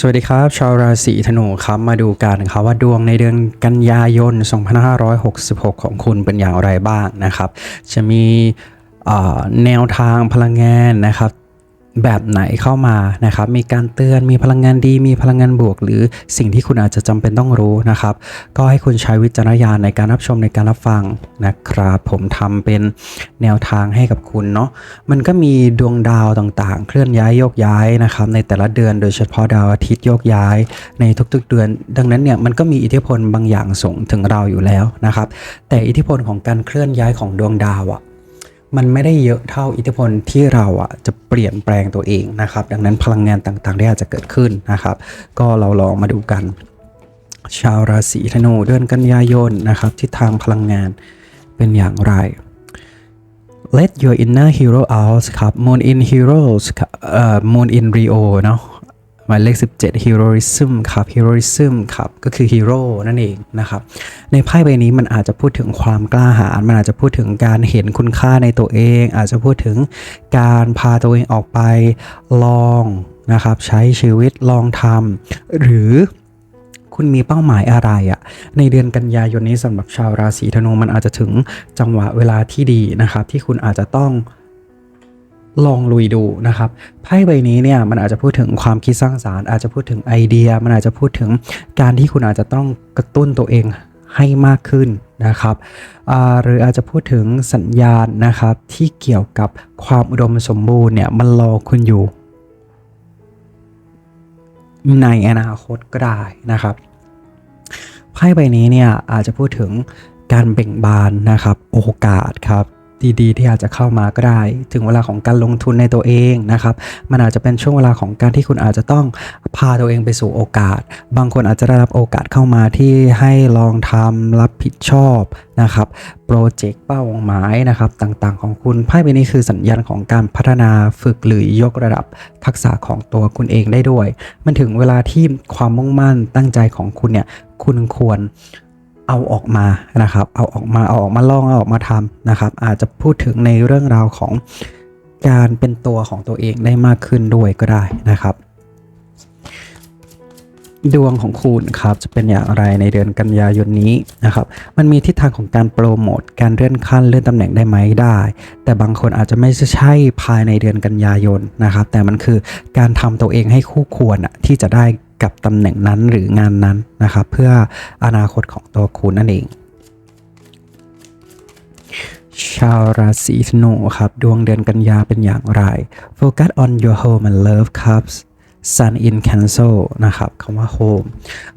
สวัสดีครับ ชาวราศีธนูครับมาดูกันครับว่าดวงในเดือนกันยายน 2566 ของคุณเป็นอย่างไรบ้างนะครับ จะมีแนวทางพลังงานนะครับ แบบไหนเข้ามานะครับ มีการเตือน มีพลังงานดี มีพลังงานบวก หรือสิ่งที่คุณอาจจะจำเป็นต้องรู้นะครับ ก็ให้คุณใช้วิจารณญาณในการรับชมในการรับฟังนะครับ ผมทำเป็นแนวทางให้กับคุณเนาะ มันก็มีดวงดาวต่างๆ เคลื่อนย้ายโยกย้ายนะครับ ในแต่ละเดือนโดยเฉพาะดาวอาทิตย์โยกย้าย ในทุกๆเดือน ดังนั้นเนี่ยมันก็มีอิทธิพลบางอย่างส่งถึงเราอยู่แล้วนะครับ แต่อิทธิพลของการเคลื่อนย้ายของดวงดาวอะ่ะ มันไม่ได้เยอะเท่าอิทธิพลที่เราอะจะเปลี่ยนแปลงตัวเองนะครับ ดังนั้นพลังงานต่างๆที่อาจจะเกิดขึ้นนะครับ ก็เราลองมาดูกัน ชาวราศีธนูเดือนกันยายนนะครับทิศทางพลังงานเป็นอย่างไร Let your inner hero out ครับ Moon in Heroes ครับเอ่อ Moon in Rio เนาะ หมายเลข 17 Heroism ครับ Heroism ครับก็คือ Hero นั่นเองนะครับในไพ่ใบนี้มันอาจจะพูดถึงความกล้าหาญมันอาจจะพูดถึงการเห็นคุณค่าในตัวเอง อาจจะพูดถึงการพาตัวเองออกไปลองนะครับใช้ชีวิตลองทำหรือคุณมีเป้าหมายอะไรอะ่ะ ในเดือนกันยายนนี้สำหรับชาวราศีธนูมันอาจจะถึงจังหวะเวลาที่ดีนะครับ ที่คุณอาจจะต้อง ลองลุยดูนะครับไพ่ใบนี้เนี่ยมันอาจจะพูดถึงความคิดสร้างสารรค์อาจจะพูดถึงไอเดีย มันอาจจะพูดถึงการที่คุณอาจจะต้องกระตุ้นตัวเองให้มากขึ้นนะครับหรืออาจจะพูดถึงสัญญาณนะครับที่เกี่ยวกับความอุดมสมบูรณ์เนี่ยมันรอคุณอยู่ ในอนาคตก็ได้นะครับไพ่ใบนี้เนี่ยอาจจะพูดถึงการเบ่งบานนะครับโอกาสครับ ดีๆ ที่อาจจะเข้ามาก็ได้ ถึงเวลาของการลงทุนในตัวเองนะครับ มันอาจจะเป็นช่วงเวลาของการที่คุณอาจจะต้องพาตัวเองไปสู่โอกาส บางคนอาจจะได้รับโอกาสเข้ามาที่ให้ลองทำรับผิดชอบนะครับโปรเจกต์เป้าหมายนะครับต่างๆ ของคุณไพ่ใบนี้คือสัญญาณของการพัฒนาฝึกหรือยกระดับทักษะของตัวคุณเองได้ด้วย มันถึงเวลาที่ความมุ่งมั่นตั้งใจของคุณเนี่ยคุณควร เอาออกมานะครับ เอาออกมาเอาออกมาลองเอาออกมาทำนะครับ อาจจะพูดถึงในเรื่องราวของการเป็นตัวของตัวเองได้มากขึ้นด้วยก็ได้นะครับ ดวงของคุณครับจะเป็นอย่างไรในเดือนกันยายนนี้นะครับ มันมีทิศทางของการโปรโมทการเลื่อนขั้นเลื่อนตำแหน่งได้ไหมได้ แต่บางคนอาจจะไม่ใช่ภายในเดือนกันยายนนะครับ แต่มันคือการทำตัวเองให้คู่ควรที่จะได้ กับตำแหน่งนั้นหรืองานนั้นนะครับ เพื่ออนาคตของตัวคุณนั่นเอง ชาวราศีธนูครับ ดวงเดือนกันยาเป็นอย่างไร Focus on your home and love ครับ Sun in Cancel นะครับคำว่า home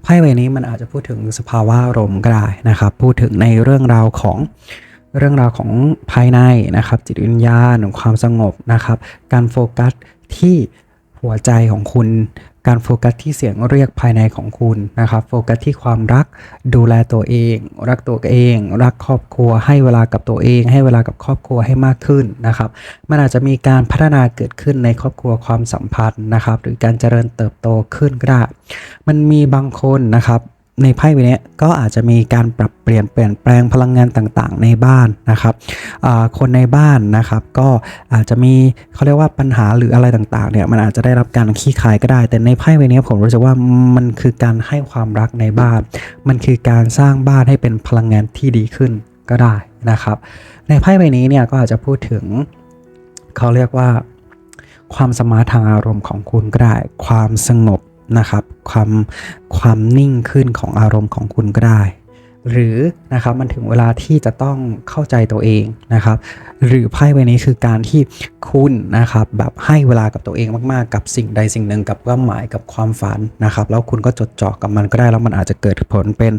ไพ่ใบนี้มันอาจจะพูดถึงสภาวะอารมณ์ก็ได้นะครับ พูดถึงในเรื่องราวของเรื่องราวของภายในนะครับ จิตวิญญาณของความสงบนะครับ การโฟกัสที่หัวใจของคุณ การโฟกัสที่เสียงเรียกภายในของคุณนะครับโฟกัสที่ความรักดูแลตัวเอง รักตัวเอง รักครอบครัว ให้เวลากับตัวเอง ให้เวลากับครอบครัวให้มากขึ้นนะครับ มันอาจจะมีการพัฒนาเกิดขึ้นในครอบครัวความสัมพันธ์นะครับ หรือการเจริญเติบโตขึ้นก็ได้มันมีบางคนนะครับ ในไพ่ใบนี้ก็อาจจะมีการปรับเปลี่ยนเปลี่ยนแปลงพลังงานต่างๆ ในบ้านนะครับคนในบ้านนะครับก็อาจจะมีเขาเรียกว่าปัญหาหรืออะไรต่างๆเนี่ยมันอาจจะได้รับการขี้คายก็ได้ แต่ในไพ่ใบนี้ผมรู้สึกว่ามันคือการให้ความรักในบ้าน มันคือการสร้างบ้านให้เป็นพลังงานที่ดีขึ้นก็ได้นะครับ ในไพ่ใบนี้เนี่ยก็อาจจะพูดถึงเขาเรียกว่าความสมาร์ททางอารมณ์ของคุณก็ได้ ความสงบ นะครับ ความความนิ่งขึ้นของอารมณ์ของคุณก็ได้ หรือนะครับมันถึงเวลาที่จะต้องเข้าใจตัวเองนะครับ หรือไพ่ใบนี้คือการที่คุณนะครับแบบให้เวลากับตัวเองมากๆ กับสิ่งใดสิ่งหนึ่งกับเป้าหมายกับความฝันนะครับ แล้วคุณก็จดจ่อกับมันก็ได้แล้วมันอาจจะเกิดผลเป็น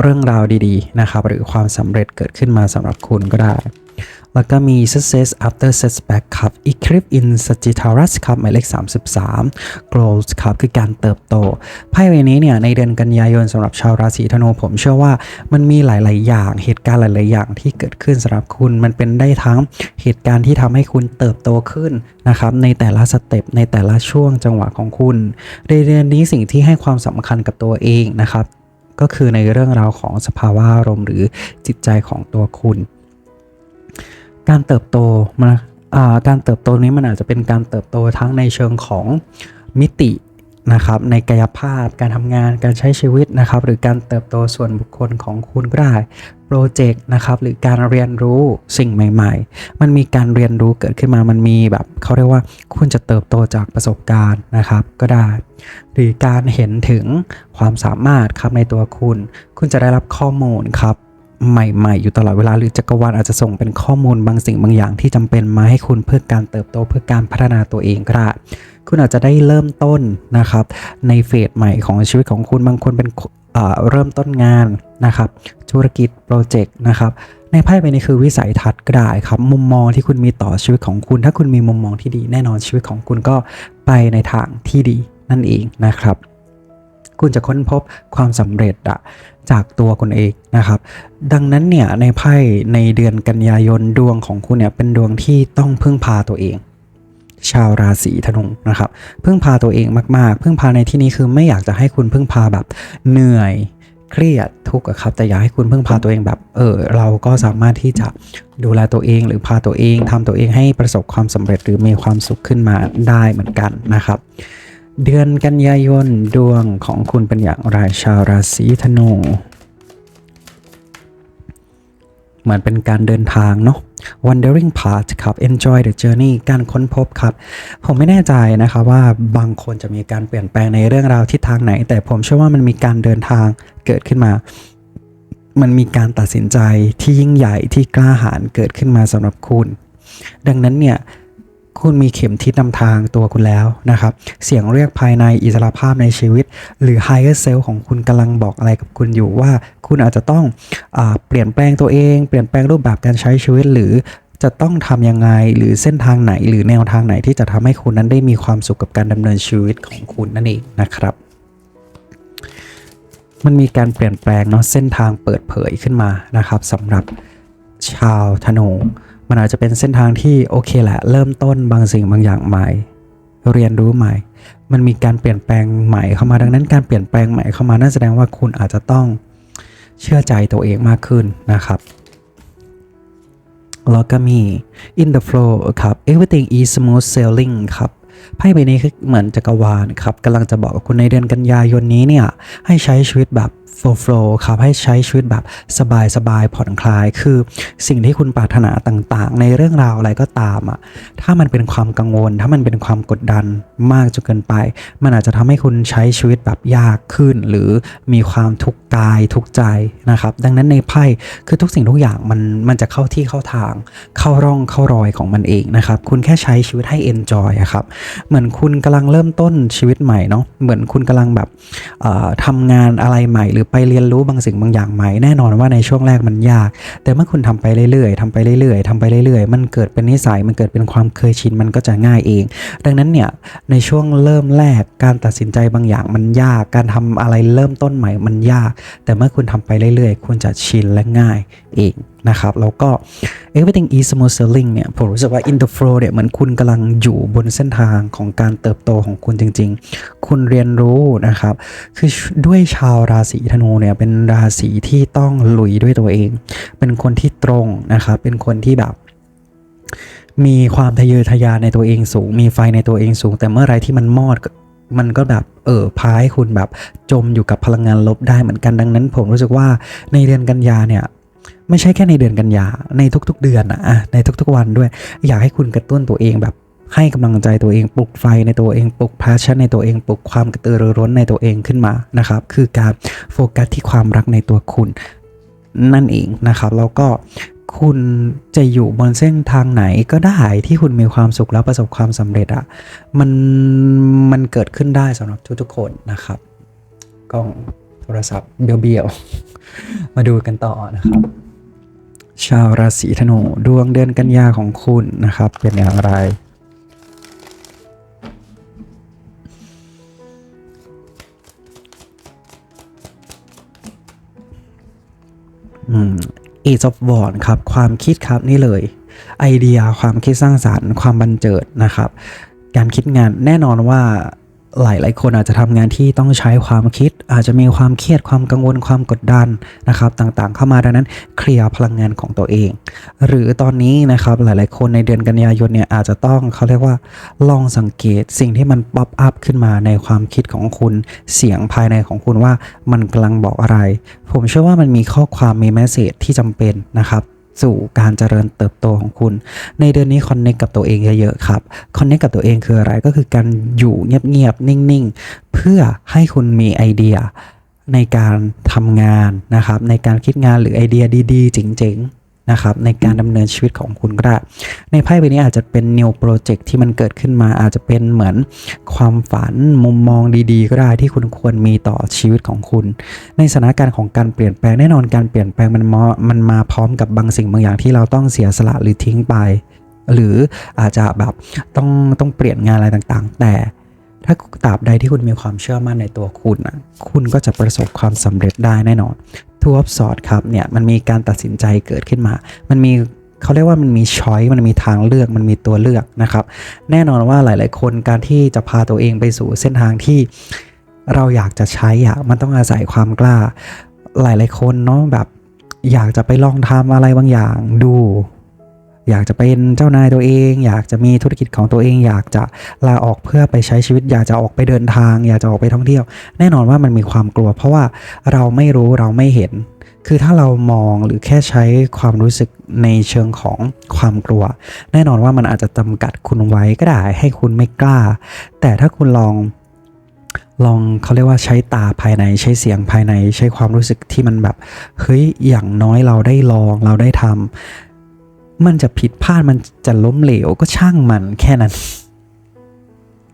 เรื่องราวดีๆนะครับ หรือความสำเร็จเกิดขึ้นมาสำหรับคุณก็ได้ แล้วก็มี success after setback ครับ eclipse in Sagittarius ครับ หมายเลข 33 growth ครับ คือการเติบโต ไพ่ใบนี้เนี่ย ในเดือนกันยายนสำหรับชาวราศีธนู ผมเชื่อว่ามันมีหลาย ๆ อย่าง เหตุการณ์หลาย ๆ อย่างที่เกิดขึ้นสำหรับคุณ มันเป็นได้ทั้งเหตุการณ์ที่ทำให้คุณเติบโตขึ้นนะครับ ในแต่ละสเต็ป ในแต่ละช่วงจังหวะของคุณ ในเดือนนี้สิ่งที่ให้ความสำคัญกับตัวเองนะครับก็คือในเรื่องราวของสภาวะอารมณ์หรือจิตใจของตัวคุณ การเติบโตมาอ่าการเติบโตนี้มันอาจจะเป็นการเติบโตทั้งในเชิงของมิตินะครับในกายภาพการทำงานการใช้ชีวิตนะครับ หรือการเติบโตส่วนบุคคลของคุณก็ได้โปรเจกต์นะครับหรือการเรียนรู้สิ่งใหม่ ๆ มันมีการเรียนรู้เกิดขึ้นมามันมีแบบเขาเรียกว่าคุณจะเติบโตจากประสบการณ์นะครับก็ได้ หรือการเห็นถึงความสามารถครับในตัวคุณ คุณจะได้รับข้อมูลครับ ใหม่ๆ อยู่ตลอดเวลาหรือจักรวาลอาจจะส่งเป็นข้อมูลบางสิ่งบางอย่างที่จำเป็นมาให้คุณเพื่อการเติบโตเพื่อการพัฒนาตัวเองก็ได้คุณอาจจะได้เริ่มต้นนะครับ ในเฟสใหม่ของชีวิตของคุณบางคนเป็นเอ่อเริ่มต้นงานนะครับธุรกิจโปรเจกต์นะครับในไพ่ใบนี้คือวิสัยทัศน์ก็ได้ครับมุมมองที่คุณมีต่อชีวิตของคุณ ถ้าคุณมีมุมมองที่ดีแน่นอนชีวิตของคุณก็ไปในทางที่ดีนั่นเองนะครับ คุณจะค้นพบความสำเร็จอะจากตัวคุณเองนะครับ ดังนั้นเนี่ยในไพ่ในเดือนกันยายนดวงของคุณเนี่ยเป็นดวงที่ต้องพึ่งพาตัวเอง ชาวราศีธนูนะครับพึ่งพาตัวเองมากๆ พึ่งพาในที่นี้คือไม่อยากจะให้คุณพึ่งพาแบบเหนื่อยเครียดทุกข์ครับแต่อยากให้คุณพึ่งพาตัวเองแบบเออเราก็สามารถที่จะดูแลตัวเองหรือพาตัวเองทำตัวเองให้ประสบความสำเร็จหรือมีความสุขขึ้นมาได้เหมือนกันนะครับ เดือนกันยายนดวงของคุณเป็นอย่างไรชาวราศีธนูเหมือนเป็นการเดินทางเนาะ wandering path ครับ enjoy the journey การค้นพบครับ ผมไม่แน่ใจนะครับว่าบางคนจะมีการเปลี่ยนแปลงในเรื่องราวทิศทางไหน แต่ผมเชื่อว่ามันมีการเดินทางเกิดขึ้นมา มันมีการตัดสินใจที่ยิ่งใหญ่ที่กล้าหาญเกิดขึ้นมาสำหรับคุณ ดังนั้นเนี่ย คุณมีเข็มทิศนำทางตัวคุณแล้วนะครับ เสียงเรียกภายในอิสระภาพในชีวิต หรือ higher self ของคุณกำลังบอกอะไรกับคุณอยู่ว่า คุณอาจจะต้องอเปลี่ยนแปลงตัวเอง เปลี่ยนแปลงรูปแบบการใช้ชีวิตหรือจะต้องทำยังไงหรือเส้นทางไหน หรือแนวทางไหนที่จะทำให้คุณนั้นได้มีความสุขกับการดำเนินชีวิตของคุณนั่นเองนะครับ มันมีการเปลี่ยนแปลงเนาะเส้นทางเปิดเผยขึ้นมานะครับสำหรับชาวธนู มันอาจจะเป็นเส้นทางที่โอเคแหละ เริ่มต้นบางสิ่งบางอย่างใหม่ เรียนรู้ใหม่ มันมีการเปลี่ยนแปลงใหม่เข้ามาดังนั้นการเปลี่ยนแปลงใหม่เข้ามานั่นแสดงว่าคุณอาจจะต้องเชื่อใจตัวเองมากขึ้นนะครับแล้วก็มี in the flow ครับ everything is smooth sailing ครับไพ่ใบนี้คือเหมือนจักรวาลครับกำลังจะบอกกับคุณในเดือนกันยายนนี้เนี่ยให้ใช้ชีวิตแบบ flow flow ครับให้ใช้ชีวิตแบบสบายสบายผ่อนคลาย คือสิ่งที่คุณปรารถนาต่างๆ ในเรื่องราวอะไรก็ตามอะถ้ามันเป็นความกังวล ถ้ามันเป็นความกดดันมากจนเกินไป มันอาจจะทำให้คุณใช้ชีวิตแบบยากขึ้น หรือมีความทุกข์กายทุกใจนะครับ ดังนั้นในไพ่คือทุกสิ่งทุกอย่างมันมันจะเข้าที่เข้าทาง เข้าร่องเข้ารอยของมันเองนะครับคุณแค่ใช้ชีวิตให้ enjoy อะครับเหมือนคุณกำลังเริ่มต้นชีวิตใหม่เนาะเหมือนคุณกำลังแบบเอ่อทำงานอะไรใหม่รือไปเรียนรู้บางสิ่งบางอย่างใหม่แน่นอนว่าในช่วงแรกมันยาก แต่เมื่อคุณทำไปเรื่อยๆทำไปเรื่อยๆทำไปเรื่อยๆ มันเกิดเป็นนิสัยมันเกิดเป็นความเคยชินมันก็จะง่ายเอง ดังนั้นเนี่ยในช่วงเริ่มแรกการตัดสินใจบางอย่างมันยาก การทำอะไรเริ่มต้นใหม่มันยาก แต่เมื่อคุณทำไปเรื่อยๆ คุณจะชินและง่ายเองนะครับ แล้วก็ everything is smooth sailing เนี่ย ผมรู้สึกว่า in the flow เนี่ยเหมือนคุณกำลังอยู่บนเส้นทางของการเติบโตของคุณจริง ๆ คุณเรียนรู้นะครับ คือด้วยชาวราศีธนูเนี่ย เป็นราศีที่ต้องลุยด้วยตัวเอง เป็นคนที่ตรงนะครับ เป็นคนที่แบบมีความทะเยอทะยานในตัวเองสูง มีไฟในตัวเองสูง แต่เมื่อไรที่มันมอดมันก็แบบเออพาให้คุณแบบจมอยู่กับพลังงานลบได้เหมือนกันดังนั้น ผมรู้สึกว่าในเดือนกันยาเนี่ย ไม่ใช่แค่ในเดือนกันยาในทุก ๆ เดือนนะอะในทุก ๆ วันด้วย อยากให้คุณกระตุ้นตัวเองแบบให้กำลังใจตัวเองปลุกไฟในตัวเองปลุกพาชั่นในตัวเองปลุกความกระตือรือร้นในตัวเองขึ้นมานะครับ คือการโฟกัสที่ความรักในตัวคุณ นั่นเองนะครับ แล้วก็คุณจะอยู่บนเส้นทางไหนก็ได้ที่คุณมีความสุขแล้วประสบความสำเร็จอะมันมันเกิดขึ้นได้สำหรับทุกๆคนนะครับ กล้องโทรศัพท์เบี้ยวๆ มาดูกันต่อนะครับ ชาวราศีธนูดวงเดือนกันยาของคุณนะครับ เป็นอย่างไร อืม Age of w a r ครับ ความคิดครับนี่เลย ไอเดียความคิดสร้างสารรค์ ความบันเจิดนะครับ การคิดงานแน่นอนว่า หลายๆคนอาจจะทำงานที่ต้องใช้ความคิด อาจจะมีความเครียดความกังวลความกดดันนะครับต่างๆ เข้ามาดังนั้นเคลียร์พลังงานของตัวเอง หรือตอนนี้นะครับหลายๆ คนในเดือนกันยายนเนี่ยอาจจะต้องเขาเรียกว่าลองสังเกตสิ่งที่มันป๊อปอัพขึ้นมาในความคิดของคุณเสียงภายในของคุณว่ามันกำลังบอกอะไร ผมเชื่อว่ามันมีข้อความมีแมสเซจที่จำเป็นนะครับ สู่การเจริญเติบโตของคุณ ในเดือนนี้คอนเนคกับตัวเองเยอะๆครับคอนเนคกับตัวเองคืออะไรก็คือการอยู่เงียบๆนิ่งๆ เพื่อให้คุณมีไอเดียในการทำงานนะครับ ในการคิดงานหรือไอเดียดี ๆ จริง ๆ นะครับในการดำเนินชีวิตของคุณก็ได้ ในไพ่ใบนี้อาจจะเป็น new project ที่มันเกิดขึ้นมาอาจจะเป็นเหมือนความฝันมุมมองดีๆ ก็ได้ที่คุณควรมีต่อชีวิตของคุณ ในสถานการณ์ของการเปลี่ยนแปลงแน่นอนการเปลี่ยนแปลงมันมามันมาพร้อมกับบางสิ่งบางอย่างที่เราต้องเสียสละหรือทิ้งไป หรืออาจจะแบบต้องต้องเปลี่ยนงานอะไรต่างๆ แต่ ถ้าตราบใดที่คุณมีความเชื่อมั่นในตัวคุณนะคุณก็จะประสบความสำเร็จได้แน่นอนทูออฟสอดครับเนี่ยมันมีการตัดสินใจเกิดขึ้นมา มันมีเขาเรียกว่ามันมีช้อยมันมีทางเลือกมันมีตัวเลือกนะครับ แน่นอนว่าหลาย ๆ คนการที่จะพาตัวเองไปสู่เส้นทางที่เราอยากจะใช้อะมันต้องอาศัยความกล้า หลาย ๆ คนเนาะแบบอยากจะไปลองทำอะไรบางอย่างดู อยากจะเป็นเจ้านายตัวเอง อยากจะมีธุรกิจของตัวเอง อยากจะลาออกเพื่อไปใช้ชีวิต อยากจะออกไปเดินทาง อยากจะออกไปท่องเที่ยว แน่นอนว่ามันมีความกลัว เพราะว่าเราไม่รู้เราไม่เห็น คือถ้าเรามองหรือแค่ใช้ความรู้สึกในเชิงของความกลัว แน่นอนว่ามันอาจจะจำกัดคุณไว้ก็ได้ให้คุณไม่กล้า แต่ถ้าคุณลองลองเขาเรียกว่าใช้ตาภายในใช้เสียงภายในใช้ความรู้สึกที่มันแบบเฮ้ยอย่างน้อยเราได้ลองเราได้ทำ มันจะผิดพลาดมันจะล้มเหลวก็ช่างมันแค่นั้น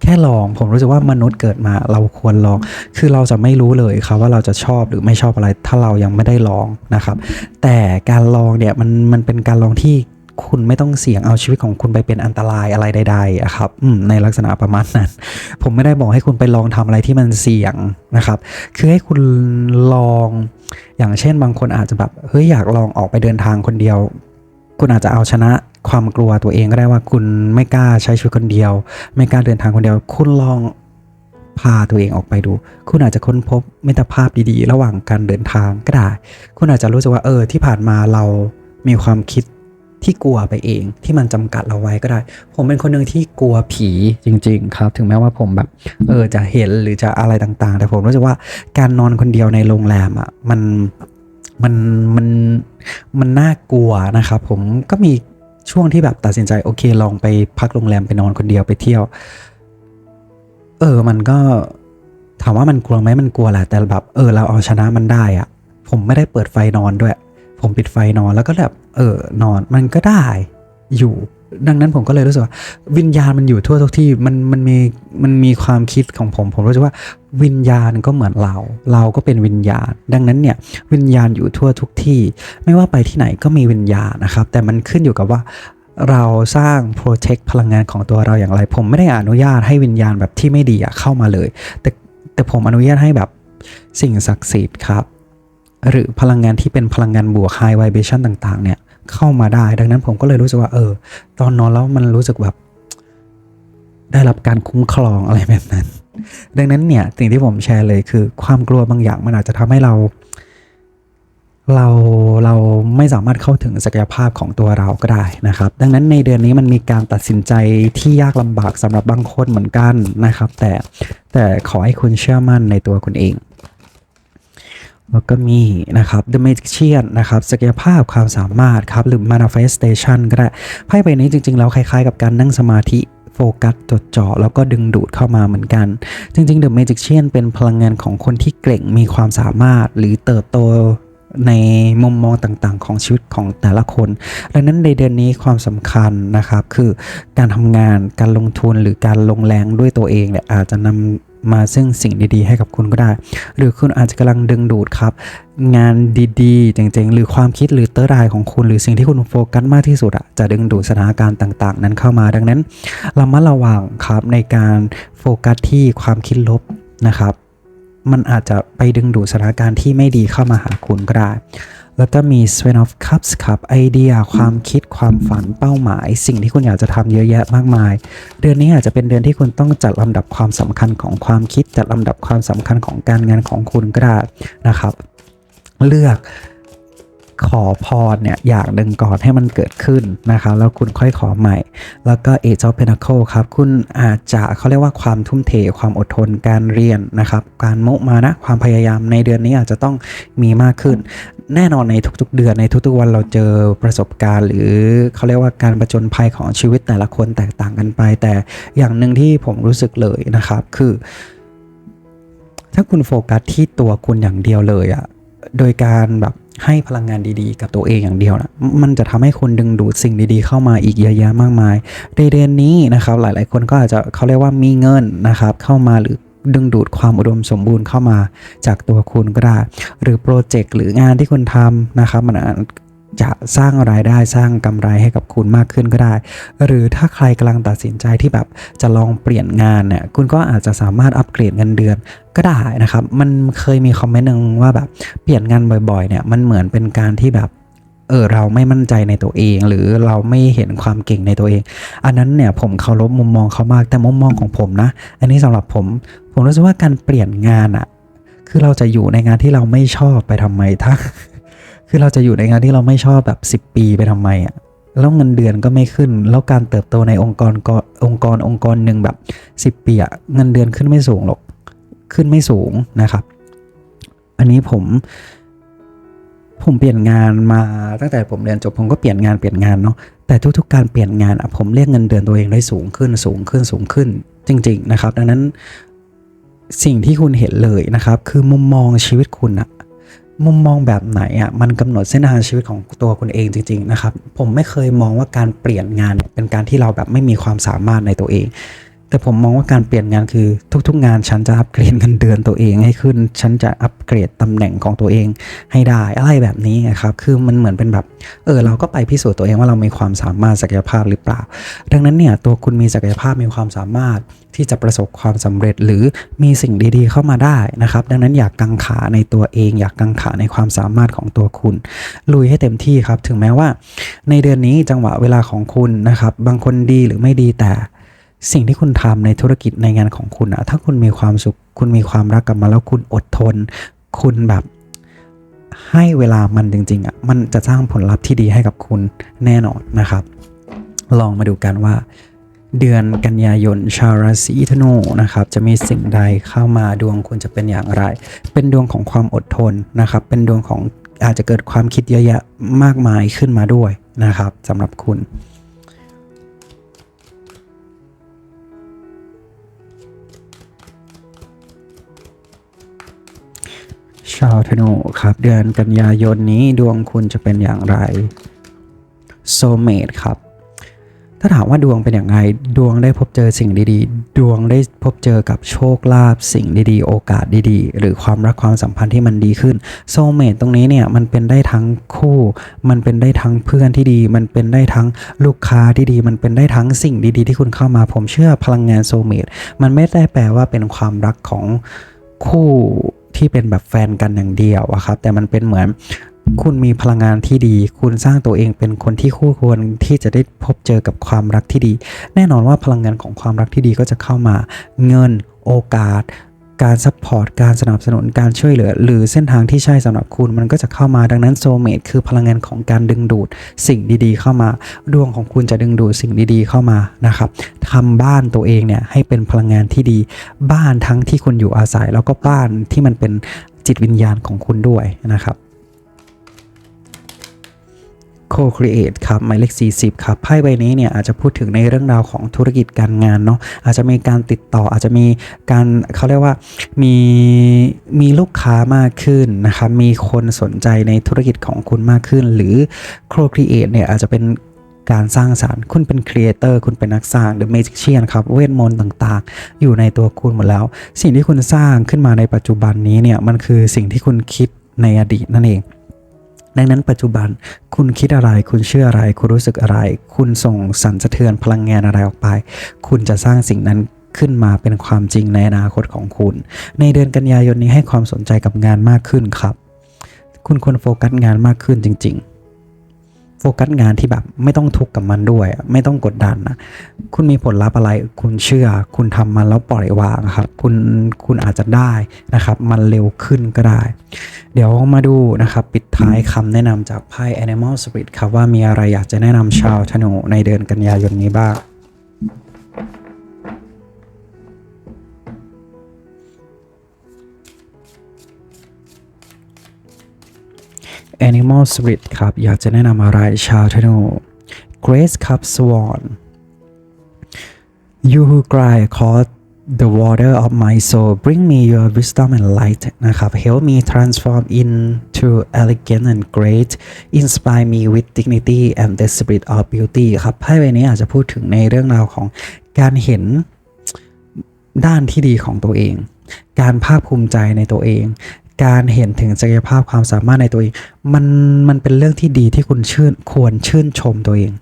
แค่ลองผมรู้สึกว่ามนุษย์เกิดมาเราควรลอง คือเราจะไม่รู้เลยครับว่าเราจะชอบหรือไม่ชอบอะไร ถ้าเรายังไม่ได้ลองนะครับ แต่การลองเนี่ยมันมันเป็นการลองที่คุณไม่ต้องเสี่ยงเอาชีวิตของคุณไปเป็นอันตรายอะไรใดๆอะครับในลักษณะประมาณนั้น ผมไม่ได้บอกให้คุณไปลองทำอะไรที่มันเสี่ยงนะครับ คือให้คุณลอง อย่างเช่นบางคนอาจจะแบบเฮ้ยอยากลองออกไปเดินทางคนเดียว คุณอาจจะเอาชนะความกลัวตัวเองก็ได้ว่าคุณไม่กล้าใช้ชีวิตคนเดียว ไม่กล้าเดินทางคนเดียว คุณลองพาตัวเองออกไปดู คุณอาจจะค้นพบมิตรภาพดีๆ ระหว่างการเดินทางก็ได้ คุณอาจจะรู้สึกว่าเออที่ผ่านมาเรามีความคิดที่กลัวไปเองที่มันจำกัดเราไว้ก็ได้ ผมเป็นคนหนึ่งที่กลัวผีจริง ๆ ครับ ถึงแม้ว่าผมแบบเออจะเห็นหรือจะอะไรต่าง ๆ แต่ผมรู้สึกว่าการนอนคนเดียวในโรงแรมอะมันมันมัน มันน่ากลัวนะครับผมก็มีช่วงที่แบบตัดสินใจโอเคลองไปพักโรงแรมไปนอนคนเดียวไปเที่ยว เออมันก็ถามว่ามันกลัวไหมมันกลัวแหละแต่แบบเออเราเอาชนะมันได้อะผมไม่ได้เปิดไฟนอนด้วย ผมปิดไฟนอนแล้วก็แบบเออนอนมันก็ได้ อยู่ ดังนั้นผมก็เลยรู้สึกว่า วิญญาณมันอยู่ทั่วทุกที่มันมันมีมันมีความคิดของผม ผมรู้สึกว่า วิญญาณก็เหมือนเรา เราก็เป็นวิญญาณ ดังนั้นเนี่ยวิญญาณอยู่ทั่วทุกที่ ไม่ว่าไปที่ไหนก็มีวิญญาณนะครับ แต่มันขึ้นอยู่กับว่าเราสร้าง protect พลังงานของตัวเราอย่างไร ผมไม่ได้อนุญาตให้วิญญาณแบบที่ไม่ดีเข้ามาเลย แต่แต่ผมอนุญาตให้แบบสิ่งศักดิ์สิทธิ์ครับ หรือพลังงานที่เป็นพลังงานบวก high vibration ต่าง ๆ เนี่ย เข้ามาได้ ดังนั้นผมก็เลยรู้สึกว่า เออ ตอนนอนแล้วมันรู้สึกแบบ ได้รับการคุ้มครองอะไรแบบนั้น ดังนั้นเนี่ยสิ่งที่ผมแชร์เลยคือ ความกลัวบางอย่างมันอาจจะทำให้เรา เราเราไม่สามารถเข้าถึงศักยภาพของตัวเราก็ได้นะครับ ดังนั้นในเดือนนี้มันมีการตัดสินใจที่ยากลำบากสำหรับบางคนเหมือนกันนะครับ แต่แต่ขอให้คุณเชื่อมั่นในตัวคุณเอง แล้วก็มีนะครับ The Magician นะครับศักยภาพความสามารถครับหรือ Manifestation ก็ได้ไพ่ใบนี้จริงๆ แล้วคล้ายๆ กับการนั่งสมาธิโฟกัสจดจ่อแล้วก็ดึงดูดเข้ามาเหมือนกัน จริงๆ The Magician เป็นพลังงานของคนที่เก่งมีความสามารถหรือเติบโตในมุมมองต่างๆ ของชีวิตของแต่ละคน ดังนั้นในเดือนนี้ความสำคัญนะครับ คือการทำงานการลงทุนหรือการลงแรงด้วยตัวเองเนี่ยอาจจะนำ มาซึ่งสิ่งดีๆ ให้กับคุณก็ได้ หรือคุณอาจจะกำลังดึงดูดครับ งานดีๆ เจ๋งๆ หรือความคิดหรือเตอร์รายของคุณ หรือสิ่งที่คุณโฟกัสมากที่สุดอะจะดึงดูดสถานการณ์ต่างๆ นั้นเข้ามาดังนั้นเรามาระวังครับในการโฟกัสที่ความคิดลบนะครับ มันอาจจะไปดึงดูดสถานการณ์ที่ไม่ดีเข้ามาหาคุณก็ได้ แล้วก็มี s w e n of Cups ครับไอเดียความคิดความฝันเป้าหมาย สิ่งที่คุณอยากจะทำเยอะแยะมากมาย เดือนนี้อาจจะเป็นเดือนที่คุณต้องจัดลำดับความสำคัญของความคิดจัดลำดับความสำคัญของการงานของคุณก็ได้นะครับ เลือกขอพรเนี่ยอย่างหนึ่งก่อนให้มันเกิดขึ้นนะครับแล้วคุณค่อยขอใหม่ แล้วก็ Age of Pentacle ครับคุณอาจจะเขาเรียกว่าความทุ่มเทความอดทนการเรียนนะครับ การมุมานะความพยายามในเดือนนี้อาจจะต้องมีมากขึ้น แน่นอนในทุกๆ เดือนในทุกๆวันเราเจอประสบการณ์ หรือเขาเรียกว่าการประจนภัยของชีวิตแต่ละคนแตกต่างกันไป แต่อย่างหนึ่งที่ผมรู้สึกเลยนะครับ คือ ถ้าคุณโฟกัสที่ตัวคุณอย่างเดียวเลยอะโดยการแบบให้พลังงานดีๆ กับตัวเองอย่างเดียวนะมันจะทำให้คุณดึงดูดสิ่งดีๆ เข้ามาอีกเยอะแยะมากมายในเดือนนี้นะครับ หลายๆ คนก็อาจจะเขาเรียกว่ามีเงินนะครับ เข้ามาหรือ ดึงดูดความอุดมสมบูรณ์เข้ามาจากตัวคุณก็ได้ หรือโปรเจกต์หรืองานที่คุณทำนะครับมันจะสร้างรายได้สร้างกำไรให้กับคุณมากขึ้นก็ได้ หรือถ้าใครกำลังตัดสินใจที่แบบจะลองเปลี่ยนงานเนี่ยคุณก็อาจจะสามารถอัปเกรดเงินเดือนก็ได้นะครับ มันเคยมีคอมเมนต์หนึ่งว่าแบบเปลี่ยนงานบ่อยๆเนี่ยมันเหมือนเป็นการที่แบบเออเราไม่มั่นใจในตัวเอง หรือเราไม่เห็นความเก่งในตัวเอง อันนั้นเนี่ยผมเคารพมุมมองเขามากแต่มุมมองของผมนะ อันนี้สำหรับผม ผมรู้สึกว่าการเปลี่ยนงานอะคือเราจะอยู่ในงานที่เราไม่ชอบไปทำไมถ้าคือเราจะอยู่ในงานที่เราไม่ชอบแบบ 10 ปีไปทำไมอะแล้วเงินเดือนก็ไม่ขึ้น แล้วการเติบโตในองค์กรก็องค์กรองค์กรหนึ่งแบบ 10 ปีอะเงินเดือนขึ้นไม่สูงหรอกขึ้นไม่สูงนะครับ อันนี้ผมผมเปลี่ยนงานมาตั้งแต่ผมเรียนจบผมก็เปลี่ยนงานเปลี่ยนงานเนาะแต่ทุกๆ การเปลี่ยนงานอะผมเรียกเงินเดือนตัวเองได้สูงขึ้นสูงขึ้นสูงขึ้นจริง ๆ นะครับ ดังนั้น สิ่งที่คุณเห็นเลยนะครับ คือมุมมองชีวิตคุณอะมุมมองแบบไหนอะมันกำหนดเส้นทางชีวิตของตัวคุณเองจริง ๆ นะครับ ผมไม่เคยมองว่าการเปลี่ยนงานเป็นการที่เราแบบไม่มีความสามารถในตัวเอง แต่ผมมองว่าการเปลี่ยนงานคือทุกๆ งานฉันจะอัปเกรดเงินเดือนตัวเองให้ขึ้น ฉันจะอัปเกรดตำแหน่งของตัวเองให้ได้อะไรแบบนี้นะครับ คือมันเหมือนเป็นแบบ เออ เราก็ไปพิสูจน์ตัวเองว่าเรามีความสามารถศักยภาพหรือเปล่า ดังนั้นเนี่ยตัวคุณมีศักยภาพมีความสามารถที่จะประสบความสำเร็จหรือมีสิ่งดีๆ เข้ามาได้นะครับ ดังนั้นอยากกังขาในตัวเอง อยากกังขาในความสามารถของตัวคุณ ลุยให้เต็มที่ครับ ถึงแม้ว่า ในเดือนนี้จังหวะเวลาของคุณนะครับ บางคนดีหรือไม่ดีแต่ สิ่งที่คุณทำในธุรกิจในงานของคุณอะถ้าคุณมีความสุข คุณมีความรักกับมันแล้วคุณอดทน คุณแบบให้เวลามันจริงๆอะมันจะสร้างผลลัพธ์ที่ดีให้กับคุณแน่นอนนะครับ ลองมาดูกันว่า เดือนกันยายนชาวราศีธนูนะครับ จะมีสิ่งใดเข้ามาดวงคุณจะเป็นอย่างไร เป็นดวงของความอดทนนะครับ เป็นดวงของอาจจะเกิดความคิดเยอะแยะมากมายขึ้นมาด้วยนะครับสำหรับคุณาวธนูครับ เดือนกันยายนนี้ดวงคุณจะเป็นอย่างไรโซเมตครับ ถ้าถามว่าดวงเป็นอย่างไรดวงได้พบเจอสิ่งดีๆ ดวงได้พบเจอกับโชคลาภสิ่งดีๆ โอกาสดีๆ หรือความรักความสัมพันธ์ที่มันดีขึ้นโซเมตตรงนี้เนี่ยมันเป็นได้ทั้งคู่ มันเป็นได้ทั้งเพื่อนที่ดี มันเป็นได้ทั้งลูกค้าที่ดี มันเป็นได้ทั้งสิ่งดีๆ ที่คุณเข้ามาผมเชื่อพลังงานโซเมตมันไม่ได้แปลว่าเป็นความรักของคู่ ที่เป็นแบบแฟนกันอย่างเดียวอะครับ แต่มันเป็นเหมือนคุณมีพลังงานที่ดี คุณสร้างตัวเองเป็นคนที่คู่ควรที่จะได้พบเจอกับความรักที่ดี แน่นอนว่าพลังงานของความรักที่ดีก็จะเข้ามาเงิน โอกาส การซัพพอร์ตการสนับสนุนการช่วยเหลือ หรือเส้นทางที่ใช่สำหรับคุณมันก็จะเข้ามาดังนั้นโซเมตคือพลังงานของการดึงดูดสิ่งดีๆ เข้ามาดวงของคุณจะดึงดูดสิ่งดีๆ เข้ามานะครับทำบ้านตัวเองเนี่ยให้เป็นพลังงานที่ดี บ้านทั้งที่คุณอยู่อาศัย แล้วก็บ้านที่มันเป็นจิตวิญญาณของคุณด้วยนะครับ Co-create ครับหมายเลข 40 ครับไพ่ใบนี้เนี่ยอาจจะพูดถึงในเรื่องราวของธุรกิจการงานเนาะอาจจะมีการติดต่ออาจจะมีการเขาเรียกว่ามีมีลูกค้ามากขึ้นนะครับมีคนสนใจในธุรกิจของคุณมากขึ้น หรือ Co-create เนี่ยอาจจะเป็นการสร้างสารรค์คุณเป็นครีเอเตอร์คุณเป็นนักสร้างหรือเมจิเชียนครับ เวทมนต์ต่างๆ อยู่ในตัวคุณหมดแล้ว สิ่งที่คุณสร้างขึ้นมาในปัจจุบันนี้เนี่ย มันคือสิ่งที่คุณคิดในอดีตนั่นเอง ดังนั้นปัจจุบันคุณคิดอะไร คุณเชื่ออะไร คุณรู้สึกอะไร คุณส่งสั่นสะเทือนพลังงานอะไรออกไป คุณจะสร้างสิ่งนั้นขึ้นมาเป็นความจริงในอนาคตของคุณ ในเดือนกันยายนนี้ให้ความสนใจกับงานมากขึ้นครับ คุณควรโฟกัสงานมากขึ้นจริง ๆ ฟกัสงานที่แบบไม่ต้องทุกข์กับมันด้วย ไม่ต้องกดดันนะคุณมีผลลัพธ์อะไร คุณเชื่อ คุณทำมันแล้วปล่อยวางครับ คุณคุณอาจจะได้นะครับ มันเร็วขึ้นก็ได้ เดี๋ยวมาดูนะครับ ปิดท้ายคำแนะนำจากไพ่ Animal Spirit ครับว่ามีอะไรอยากจะแนะนำชาวธนูในเดือนกันยายนนี้บ้าง Animal Spirit ครับ อยากจะแนะนำอะไรชาวธนู Grace ครับ Swan You who cry caught the water of my soul bring me your wisdom and light นะครับ help me transform into elegant and great inspire me with dignity and the spirit of beauty ครับไพ่ใบนี้อาจจะพูดถึงในเรื่องราวของการเห็นด้านที่ดีของตัวเอง การภาคภูมิใจในตัวเอง การเห็นถึงศักยภาพความสามารถในตัวเอง มันมันเป็นเรื่องที่ดีที่คุณชื่นควรชื่นชมตัวเอง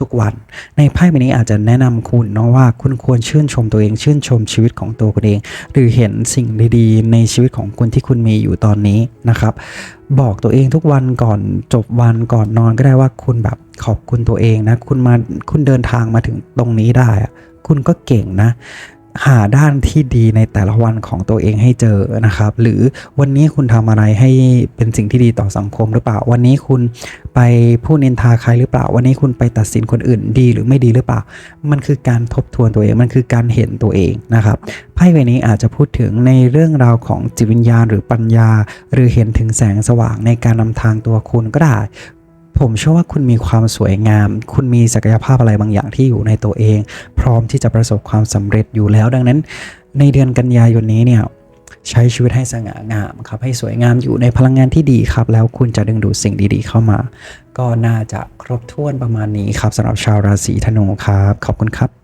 ทุกๆวัน ในไพ่ใบนี้อาจจะแนะนำคุณเนาะว่าคุณควรชื่นชมตัวเอง ชื่นชมชีวิตของตัวคุณเอง หรือเห็นสิ่งดีๆ ในชีวิตของคุณที่คุณมีอยู่ตอนนี้นะครับ บอกตัวเองทุกวันก่อนจบวันก่อนนอนก็ได้ว่าคุณแบบขอบคุณตัวเองนะ คุณมาคุณเดินทางมาถึงตรงนี้ได้ คุณก็เก่งนะ หาด้านที่ดีในแต่ละวันของตัวเองให้เจอนะครับ หรือวันนี้คุณทำอะไรให้เป็นสิ่งที่ดีต่อสังคมหรือเปล่า วันนี้คุณไปพูดนินทาใครหรือเปล่า วันนี้คุณไปตัดสินคนอื่นดีหรือไม่ดีหรือเปล่า มันคือการทบทวนตัวเอง มันคือการเห็นตัวเองนะครับ ไพ่ใบนี้อาจจะพูดถึงในเรื่องราวของจิตวิญญาณหรือปัญญา หรือเห็นถึงแสงสว่างในการนำทางตัวคุณก็ได้ ผมเชื่อว่าคุณมีความสวยงาม คุณมีศักยภาพอะไรบางอย่างที่อยู่ในตัวเอง พร้อมที่จะประสบความสำเร็จอยู่แล้ว ดังนั้น ในเดือนกันยายนนี้เนี่ยใช้ชีวิตให้สง่างามครับ ให้สวยงามอยู่ในพลังงานที่ดีครับ แล้วคุณจะดึงดูดสิ่งดีๆ เข้ามา ก็น่าจะครบถ้วนประมาณนี้ครับสำหรับชาวราศีธนูครับ ขอบคุณครับ